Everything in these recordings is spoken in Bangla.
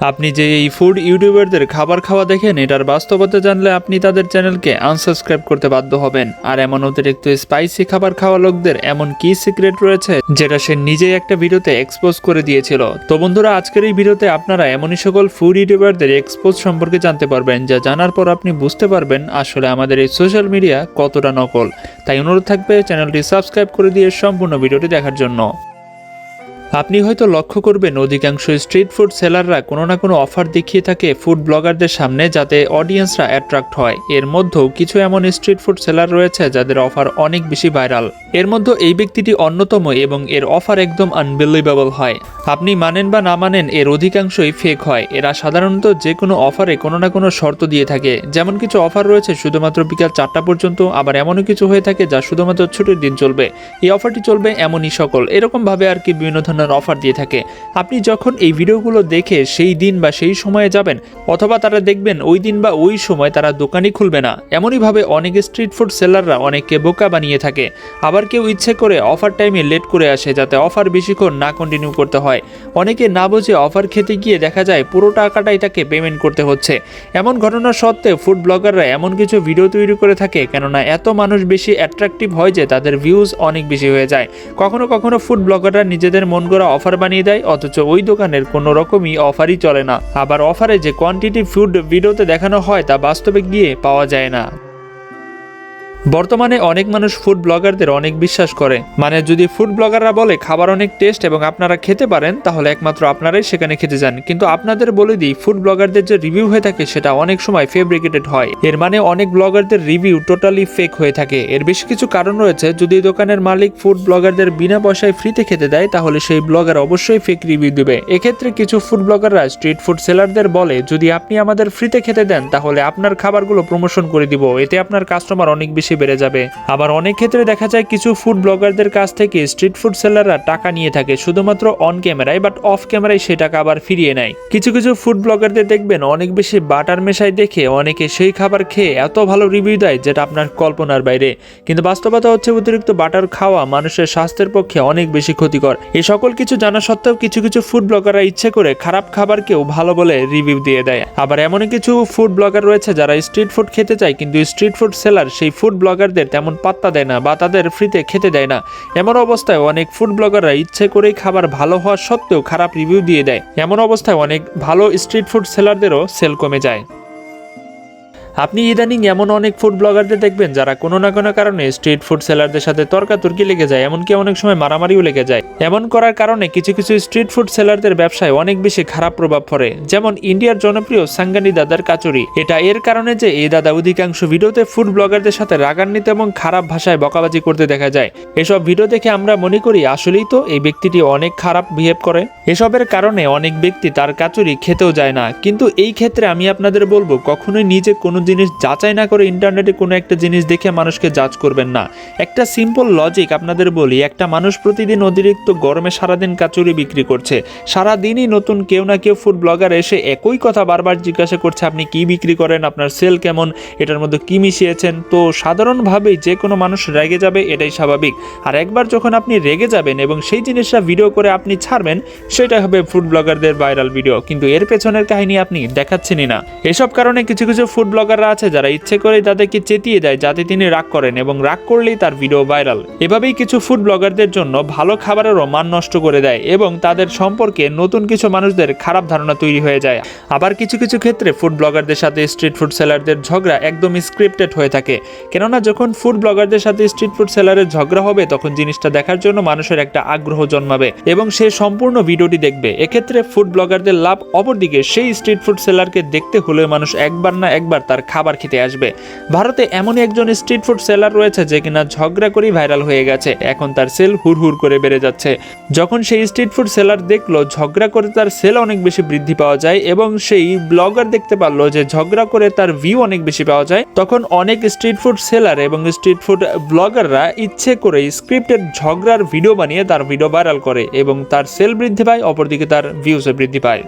আপনি যে এই ফুড ইউটিউবারদের খাবার খাওয়া দেখেন, এটার বাস্তবতা জানলে আপনি তাদের চ্যানেলকে আনসাবস্ক্রাইব করতে বাধ্য হবেন। আর এমন অতিরিক্ত স্পাইসি খাবার খাওয়া লোকদের এমন কি সিক্রেট রয়েছে, যেটা সে নিজেই একটা ভিডিওতে এক্সপোজ করে দিয়েছিল? তো বন্ধুরা, আজকের এই ভিডিওতে আপনারা এমনই সকল ফুড ইউটিউবারদের এক্সপোজ সম্পর্কে জানতে পারবেন, যা জানার পর আপনি বুঝতে পারবেন আসলে আমাদের এই সোশ্যাল মিডিয়া কতটা নকল। তাই অনুরোধ থাকবে চ্যানেলটি সাবস্ক্রাইব করে দিয়ে সম্পূর্ণ ভিডিওটি দেখার জন্য। আপনি হয়তো লক্ষ্য করবেন, অধিকাংশ স্ট্রিট ফুড সেলাররা কোনো না কোনো অফার দেখিয়ে থাকে ফুড ব্লগারদের সামনে যাতে অডিয়েন্সরা অ্যাট্রাক্ট হয়। এর মধ্যেও কিছু এমন স্ট্রিট ফুড সেলার রয়েছে যাদের অফার অনেক বেশি ভাইরাল এর মধ্যে এই ব্যক্তিটি অন্যতম এবং এর অফার একদম আনবিলিভেবল হয়। আপনি মানেন বা না মানেন, এর অধিকাংশই ফেক হয়। এরা সাধারণত যে কোনো অফারে কোনো না কোনো শর্ত দিয়ে থাকে। যেমন কিছু অফার রয়েছে, শুধুমাত্র বিকাল চারটা পর্যন্ত, আবার এমনও কিছু হয়ে থাকে যা শুধুমাত্র ছুটির দিন চলবে। এই অফারটি চলবে এমনই সকল। এরকমভাবে আর কি বিভিন্ন ধরনের অফার দিয়ে থাকে। আপনি যখন এই ভিডিওগুলো দেখে সেই দিন বা সেই সময়ে যাবেন, অথবা তারা দেখবেন ওই দিন বা ওই সময় তারা দোকানই খুলবে না। এমনইভাবে অনেক স্ট্রিট ফুড সেলাররা অনেককে বোকা বানিয়ে থাকে। আবার কেউ ইচ্ছে করে অফার টাইমে লেট করে আসে, যাতে অফার বেশিক্ষণ না কন্টিনিউ করতে হয়। অনেকে না বুঝে অফার খেতে গিয়ে দেখা যায় পুরো টাকাটাই তাকে পেমেন্ট করতে হচ্ছে। এমন ঘটনা সত্ত্বেও ফুড ব্লগাররা এমন কিছু ভিডিও তৈরি করে থাকে, কেননা এত মানুষ বেশি অ্যাট্রাকটিভ হয় যে তাদের ভিউজ অনেক বেশি হয়ে যায়। কখনো কখনো ফুড ব্লগাররা নিজেদের মন গড়া অফার বানিয়ে দেয়, অথচ ওই দোকানের কোনো রকমই অফারই চলে না। আবার অফারে যে কোয়ান্টিটি ফুড ভিডিওতে দেখানো হয় তা বাস্তবে গিয়ে পাওয়া যায় না। বর্তমানে অনেক মানুষ ফুড ব্লগারদের অনেক বিশ্বাস করে। মানে যদি ফুড ব্লগাররা বলে খাবার অনেক টেস্ট এবং আপনারা খেতে পারেন, তাহলে একমাত্র আপনারাই সেখানে খেতে যান। কিন্তু আপনাদের বলে দিই ফুড ব্লগারদের যে রিভিউ হয়ে থাকে, সেটা অনেক সময় ফেব্রিকেটেড হয়। এর মানে অনেক ব্লগারদের রিভিউ টোটালি ফেক হয়ে থাকে। এর বেশ কিছু কারণ রয়েছে, যদি দোকানের মালিক ফুড ব্লগারদের বিনা পয়সায় ফ্রিতে খেতে দেয়, তাহলে সেই ব্লগার অবশ্যই ফেক রিভিউ দেবে। এক্ষেত্রে কিছু ফুড ব্লগাররা স্ট্রিট ফুড সেলারদের বলে, যদি আপনি আমাদের ফ্রিতে খেতে দেন, তাহলে আপনার খাবারগুলো প্রমোশন করে দিব। এতে আপনার কাস্টমার অনেক বেশি বেড়ে যাবে। আবার অনেক ক্ষেত্রে দেখা যায় কিছু ফুড ব্লগারদের কাছ থেকে স্ট্রিট ফুড সেলাররা টাকা নিয়ে থাকে, শুধুমাত্র অন ক্যামেরায় বাট অফ ক্যামেরায় সে টাকা আবার ফিরিয়ে নেয়। কিছু কিছু ফুড ব্লগারদের দেখবেন অনেক বেশি বাটার মেশাই দেখে অনেকে সেই খাবার খেয়ে এত ভালো রিভিউ দেয় যেটা আপনার কল্পনার বাইরে। কিন্তু বাস্তবতা হচ্ছে অতিরিক্ত বাটার খাওয়া মানুষের স্বাস্থ্যের পক্ষে অনেক বেশি ক্ষতিকর। এই সকল কিছু জানা সত্ত্বেও কিছু কিছু ফুড ব্লগাররা ইচ্ছে করে খারাপ খাবারকেও ভালো বলে রিভিউ দিয়ে দেয়। আবার এমন কিছু ফুড ব্লগার রয়েছে যারা স্ট্রিট ফুড খেতে চায়, কিন্তু স্ট্রিট ফুড সেলার সেই ফুড ব্লগারদের তেমন পাত্তা দেয় না বা তাদের ফ্রিতে খেতে দেয় না। এমন অবস্থায় অনেক ফুড ব্লগাররা ইচ্ছে করেই খাবার ভালো হওয়া সত্ত্বেও খারাপ রিভিউ দিয়ে দেয়। এমন অবস্থায় অনেক ভালো স্ট্রিট ফুড সেলারদেরও সেল কমে যায়। আপনি ইদানিং এমন অনেক ফুড ব্লগারদের দেখবেন যারা কোনো না কোনো কারণে স্ট্রিট ফুড সেলারদের সাথে তর্কাতর্কি লেগে যায়, এমনকি অনেক সময় মারামারিও লেগে যায়। এমন করার কারণে কিছু কিছু স্ট্রিট ফুড সেলারদের ব্যবসায় অনেক বেশি খারাপ প্রভাব পড়ে, যেমন ইন্ডিয়ার জনপ্রিয় সাঙ্গানি দাদার কাচুরি। এটা এর কারণে যে এই দাদা অধিকাংশ ভিডিওতে ফুড ব্লগারদের সাথে রাগান্বিত এবং খারাপ ভাষায় বকাবাজি করতে দেখা যায়। এসব ভিডিও দেখে আমরা মনে করি, আসলেই তো এই ব্যক্তিটি অনেক খারাপ বিহেভ করে। এসবের কারণে অনেক ব্যক্তি তার কাচুরি খেতেও যায় না। কিন্তু এই ক্ষেত্রে আমি আপনাদের বলব, কখনোই নিজে কোনো জিনিস যাচাই না করে ইন্টারনেটে কোনো একটা জিনিস দেখে মানুষকে জাজ করবেন না। একটা সিম্পল লজিক আপনাদের বলি, একটা মানুষ প্রতিদিন অতিরিক্ত গরমে সারাদিন কাচুরি বিক্রি করছে। সারাদিনই নতুন কেউ না কেউ ফুড ব্লগার এসে একই কথা বারবার জিজ্ঞাসা করছে, আপনি কি বিক্রি করেন? আপনার সেল কেমন? এটার মধ্যে কি মিশিয়েছেন? তো সাধারণভাবেই যে কোনো মানুষ রেগে যাবে, এটাই স্বাভাবিক। আর একবার যখন আপনি রেগে যাবেন এবং সেই জিনিসটা ভিডিও করে আপনি ছাড়বেন, সেটা হবে ফুড ব্লগারদের ভাইরাল ভিডিও কিন্তু এর পেছনের কাহিনী আপনি দেখাচ্ছেনই না। এসব কারণে কিছু কিছু ফুড ব্লগাররা আছে যারা ইচ্ছে করেই তাদেরকে চেতিয়ে দেয় যাতে তিনি রাগ করেন এবং রাগ করলেই তার ভিডিও ভাইরাল। এভাবেই কিছু ফুড ব্লগারদের জন্য ভালো খাবারেরও মান নষ্ট করে দেয় এবং তাদের সম্পর্কে নতুন কিছু মানুষদের খারাপ ধারণা তৈরি হয়ে যায়। আবার কিছু কিছু ক্ষেত্রে ফুড ব্লগারদের সাথে স্ট্রিট ফুড সেলারদের ঝগড়া একদম স্ক্রিপ্টেড হয়ে থাকে। কেননা যখন ফুড ব্লগারদের সাথে স্ট্রিট ফুড সেলারের ঝগড়া হবে, তখন জিনিসটা দেখার জন্য মানুষের একটা আগ্রহ জন্মাবে এবং সে সম্পূর্ণ ভিডিওটি দেখবে। এক্ষেত্রে ফুড ব্লগারদের লাভ অপরদিকে সেই স্ট্রিট ফুড সেলারকে দেখতে হলে মানুষ একবার না একবার তার খাবার খেতে আসবে। ভারতে এমনই একজন স্ট্রিট ফুড সেলার রয়েছে যে কিনা ঝগড়া করেই ভাইরাল হয়ে গেছে। এখন তার সেল হুর করে বেড়ে যাচ্ছে। যখন সেই স্ট্রিট ফুড সেলার দেখল, ঝগড়া করে তার সেল অনেক বেশি বৃদ্ধি পাওয়া যায় এবং সেই ব্লগার দেখতে পারল যে ঝগড়া করে তার ভিউ অনেক বেশি পাওয়া যায়। তখন অনেক স্ট্রিট ফুড সেলার এবং স্ট্রিট ফুড ব্লগাররা ইচ্ছে করে স্ক্রিপ্টেড ঝগড়ার ভিডিও বানিয়ে তার ভিডিও ভাইরাল করে এবং তার সেল বৃদ্ধি পায়, অপরদিকে তার ভিউসে বৃদ্ধি পায়।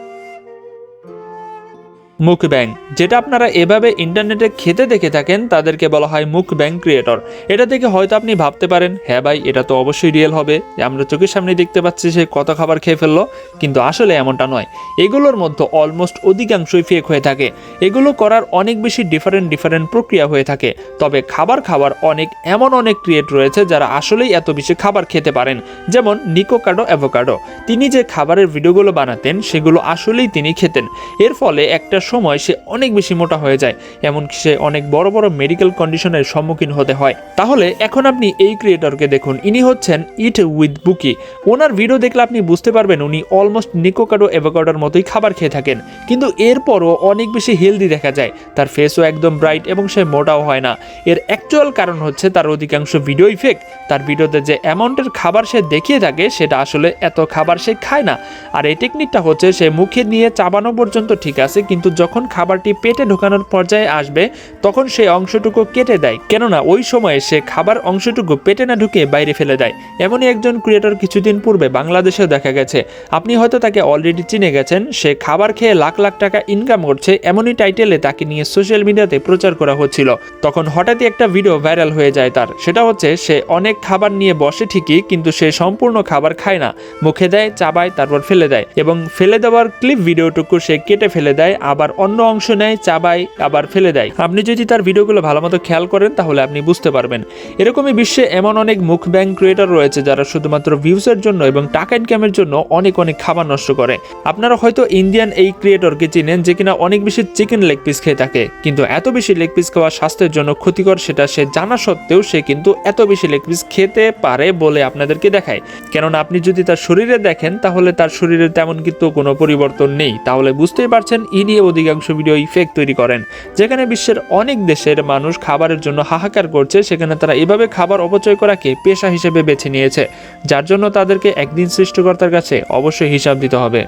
মুখ ব্যাং যেটা আপনারা এভাবে ইন্টারনেটে খেতে দেখে থাকেন, তাদেরকে বলা হয় মুখ ব্যাং ক্রিয়েটর। এটা দেখে হয়তো আপনি ভাবতে পারেন হ্যাঁ ভাই, এটা তো অবশ্যই রিয়েল হবে। আমরা চোখের সামনে দেখতে পাচ্ছি সে কত খাবার খেয়ে ফেলল, কিন্তু আসলে এমনটা নয়। এগুলোর মধ্যে অলমোস্ট অধিকাংশই ফেক হয়ে থাকে। এগুলো করার অনেক বেশি ডিফারেন্ট ডিফারেন্ট প্রক্রিয়া হয়ে থাকে। তবে খাবার খাবার অনেক, এমন অনেক ক্রিয়েট রয়েছে যারা আসলেই এত বেশি খাবার খেতে পারেন। যেমন নিকোকাডো, অ্যাভোকাডো। তিনি যে খাবারের ভিডিওগুলো বানাতেন, সেগুলো আসলেই তিনি খেতেন। এর ফলে একটা সময় সে অনেক বেশি মোটা হয়ে যায়, এমনকি সে অনেক বড় বড় মেডিকেল কন্ডিশনের সম্মুখীন হতে হয়। তাহলে এখন আপনি এই ক্রিয়েটরকে দেখুন, ইনি হচ্ছেন ইট উইথ বুকি ওনার ভিডিও দেখলে আপনি বুঝতে পারবেন উনি অলমোস্ট নিকোকাডো অ্যাভোকাডোর মতোই খাবার খেয়ে থাকেন। কিন্তু এরপরও অনেক বেশি হেলদি দেখা যায়। তার ফেসও একদম ব্রাইট এবং সে মোটাও হয় না। এর অ্যাকচুয়াল কারণ হচ্ছে তার অধিকাংশ ভিডিও ইফেক্ট তার ভিডিওতে যে অ্যামাউন্টের খাবার সে দেখিয়ে থাকে, সেটা আসলে এত খাবার সে খায় না। আর এই টেকনিকটা হচ্ছে সে মুখে নিয়ে চাবানো পর্যন্ত ঠিক আছে, কিন্তু যখন খাবারটি পেটে ঢোকানোর পর্যায়ে আসবে, তখন সে অংশটুকু কেটে দেয়। কেননা, ওই সময়ে সে খাবার অংশটুকু পেটে না ঢুকে বাইরে ফেলে দেয়। এমনই একজন ক্রিয়েটর কিছুদিন পূর্বে বাংলাদেশেও দেখা গেছে। আপনি হয়তো তাকে অলরেডি চিনে গেছেন, সে খাবার খেয়ে লাখ লাখ টাকা ইনকাম করছে এমনই টাইটেলে তাকে নিয়ে সোশ্যাল মিডিয়াতে প্রচার করা হচ্ছিল। তখন হঠাৎই একটা ভিডিও ভাইরাল হয়ে যায় তার। সেটা হচ্ছে, সে অনেক খাবার নিয়ে বসে ঠিকই, কিন্তু সে সম্পূর্ণ খাবার খায় না। মুখে দেয়, চাবায়, তারপর ফেলে দেয়। এবং ফেলে দেওয়ার ক্লিপ ভিডিওটুকু সে কেটে ফেলে দেয়, আবার অন্য অংশ নেয়, চাবায়, আবার ফেলে দেয়। আপনি যদি তার ভিডিওগুলো ভালো মতো খেয়াল করেন, তাহলে আপনি বুঝতে পারবেন। এরকমই বিশ্বে এমন অনেক মুখ ব্যাংক ক্রিয়েটর রয়েছে, যারা শুধুমাত্র ভিউসের জন্য এবং টাকা ইনকামের জন্য অনেক অনেক খাবার নষ্ট করে। আপনারা হয়তো ইন্ডিয়ান এই ক্রিয়েটরকে চিনেন, যে কিনা অনেক বেশি চিকেন লেগ পিস খেয়ে থাকে। কিন্তু এত বেশি লেগ পিস খাওয়া স্বাস্থ্যের জন্য ক্ষতিকর, সেটা সে জানা সত্ত্বেও সে কিন্তু এত বেশি লেগ পিস খেতে পারে বলে আপনাদেরকে দেখায়। কেননা আপনি যদি তার শরীরে দেখেন, তাহলে তার শরীরে তেমন কিন্তু কোনো পরিবর্তন নেই। তাহলে বুঝতেই পারছেন, ইনি অধিকাংশ ভিডিও ইফেক্ট তৈরি করেন। যেখানে বিশ্বের অনেক দেশের মানুষ খাবারের জন্য হাহাকার করছে, সেখানে তারা এভাবে খাবার অপচয় করাকে পেশা হিসেবে বেছে নিয়েছে, যার জন্য তাদেরকে একদিন সৃষ্টিকর্তার কাছে অবশ্যই হিসাব দিতে হবে।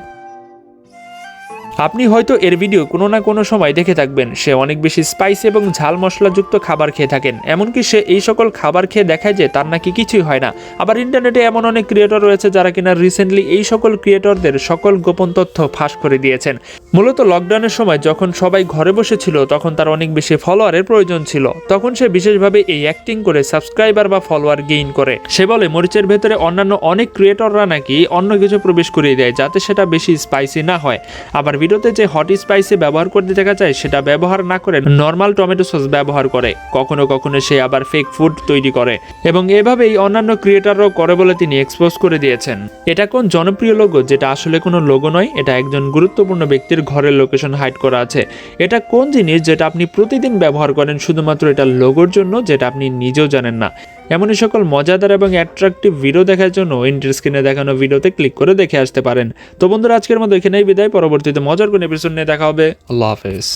আপনি হয়তো এর ভিডিও কোনো না কোনো সময় দেখে থাকবেন। সে অনেক বেশি স্পাইস এবং ঝাল মশলাযুক্ত খাবার খেয়ে থাকেন। এমনকি সে এই সকল খাবার খেয়ে দেখায় যে তার নাকি কিছুই হয় না। আবার ইন্টারনেটে এমন অনেক ক্রিয়েটর রয়েছে যারা কিনা রিসেন্টলি এই সকল ক্রিয়েটরদের সকল গোপন তথ্য ফাঁস করে দিয়েছেন। মূলত লকডাউনের সময় যখন সবাই ঘরে বসেছিল, তখন তার অনেক বেশি ফলোয়ারের প্রয়োজন ছিল। তখন সে বিশেষভাবে এই অ্যাক্টিং করে সাবস্ক্রাইবার বা ফলোয়ার গেইন করে। সে বলে, মরিচের ভেতরে অন্যান্য অনেক ক্রিয়েটররা নাকি অন্য কিছু প্রবেশ করিয়ে দেয়, যাতে সেটা বেশি স্পাইসি না হয়। আবার ভিডিওতে যে হট স্পাইসি ব্যবহার করতে দেখা যায়, সেটা ব্যবহার না করে নর্মাল টমেটো সস ব্যবহার করে। কখনো কখনো সে আবার ফেক ফুড তৈরি করে। এবং এভাবেই অন্যান্য ক্রিয়েটাররাও করে বলে তিনি এক্সপোজ করে দিয়েছেন। এটা কোন জনপ্রিয় লোগো যেটা আসলে কোনো লোগো নয়, এটা একজন গুরুত্বপূর্ণ ব্যক্তির ঘরের লোকেশন হাইড করা আছে। এটা কোন জিনিস যেটা আপনি প্রতিদিন ব্যবহার করেন, শুধুমাত্র এটা লোগোর জন্য, যেটা আপনি নিজেও জানেন না? এমনই সকল মজাদার এবং অ্যাট্রাকটিভ ভিডিও দেখার জন্য ইন্টার স্ক্রিনে দেখানো ভিডিওতে ক্লিক করে দেখে আসতে পারেন। তো বন্ধুরা, আজকের মতো এখানেই বিদায়। পরবর্তীতে মজার কোনো এপিসোড নিয়ে দেখা হবে। আল্লাহ হাফেজ।